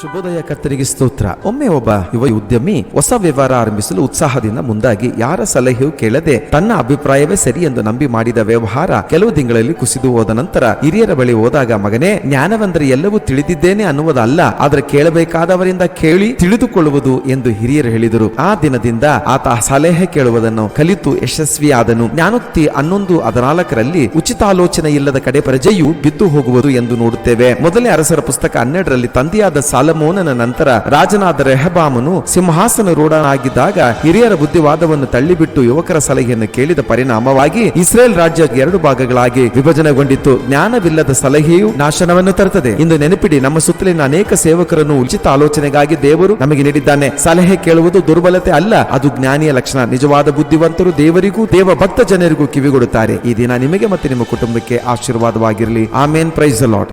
ಶುಭೋದಯ ಕರ್ತರಿಗೆ ಸ್ತೋತ್ರ. ಒಮ್ಮೆ ಒಬ್ಬ ಯುವ ಉದ್ಯಮಿ ಹೊಸ ವ್ಯವಹಾರ ಆರಂಭಿಸಲು ಉತ್ಸಾಹದಿಂದ ಮುಂದಾಗಿ, ಯಾರ ಸಲಹೆಯೂ ಕೇಳದೆ ತನ್ನ ಅಭಿಪ್ರಾಯವೇ ಸರಿ ಎಂದು ನಂಬಿ ಮಾಡಿದ ವ್ಯವಹಾರ ಕೆಲವು ತಿಂಗಳಲ್ಲಿ ಕುಸಿದು ಹೋದ ನಂತರ ಹಿರಿಯರ ಬಳಿ ಹೋದಾಗ, ಮಗನೇ, ಜ್ಞಾನವೆಂದರೆ ಎಲ್ಲವೂ ತಿಳಿದಿದ್ದೇನೆ ಅನ್ನುವುದಲ್ಲ, ಆದರೆ ಕೇಳಬೇಕಾದವರಿಂದ ಕೇಳಿ ತಿಳಿದುಕೊಳ್ಳುವುದು ಎಂದು ಹಿರಿಯರು ಹೇಳಿದರು. ಆ ದಿನದಿಂದ ಆತ ಸಲಹೆ ಕೇಳುವುದನ್ನು ಕಲಿತು ಯಶಸ್ವಿಯಾದನು. ಜ್ಞಾನೋಕ್ತಿ ಹನ್ನೊಂದು ಹದಿನಾಲ್ಕರಲ್ಲಿ ಉಚಿತಾಲೋಚನೆ ಇಲ್ಲದ ಕಡೆ ಪ್ರಜೆಯು ಬಿದ್ದು ಹೋಗುವುದು ಎಂದು ನೋಡುತ್ತೇವೆ. ಮೊದಲೇ ಅರಸರ ಪುಸ್ತಕ ಹನ್ನೆರಡರಲ್ಲಿ, ತಂದೆಯಾದ ಸಾಲಮೋನನ ನಂತರ ರಾಜನಾದ ರೆಹಬಾಮನು ಸಿಂಹಾಸನ ರೂಢನಾಗಿದ್ದಾಗ ಹಿರಿಯರ ಬುದ್ಧಿವಾದವನ್ನು ತಳ್ಳಿಬಿಟ್ಟು ಯುವಕರ ಸಲಹೆಯನ್ನು ಕೇಳಿದ ಪರಿಣಾಮವಾಗಿ ಇಸ್ರೇಲ್ ರಾಜ್ಯ ಎರಡು ಭಾಗಗಳಾಗಿ ವಿಭಜನೆಗೊಂಡಿತ್ತು. ಜ್ಞಾನವಿಲ್ಲದ ಸಲಹೆಯು ನಾಶನವನ್ನು ತರುತ್ತದೆ. ಇಂದು ನೆನಪಿಡಿ, ನಮ್ಮ ಸುತ್ತಲಿನ ಅನೇಕ ಸೇವಕರನ್ನು ಉಚಿತ ಆಲೋಚನೆಗಾಗಿ ದೇವರು ನಮಗೆ ನೀಡಿದ್ದಾನೆ. ಸಲಹೆ ಕೇಳುವುದು ದುರ್ಬಲತೆ ಅಲ್ಲ, ಅದು ಜ್ಞಾನಿಯ ಲಕ್ಷಣ. ನಿಜವಾದ ಬುದ್ಧಿವಂತರು ದೇವರಿಗೂ ದೇವ ಭಕ್ತ ಜನರಿಗೂ ಕಿವಿಗೊಡುತ್ತಾರೆ. ಈ ದಿನ ನಿಮಗೆ ಮತ್ತು ನಿಮ್ಮ ಕುಟುಂಬಕ್ಕೆ ಆಶೀರ್ವಾದವಾಗಿರಲಿ. ಆಮೇನ್. Praise Lord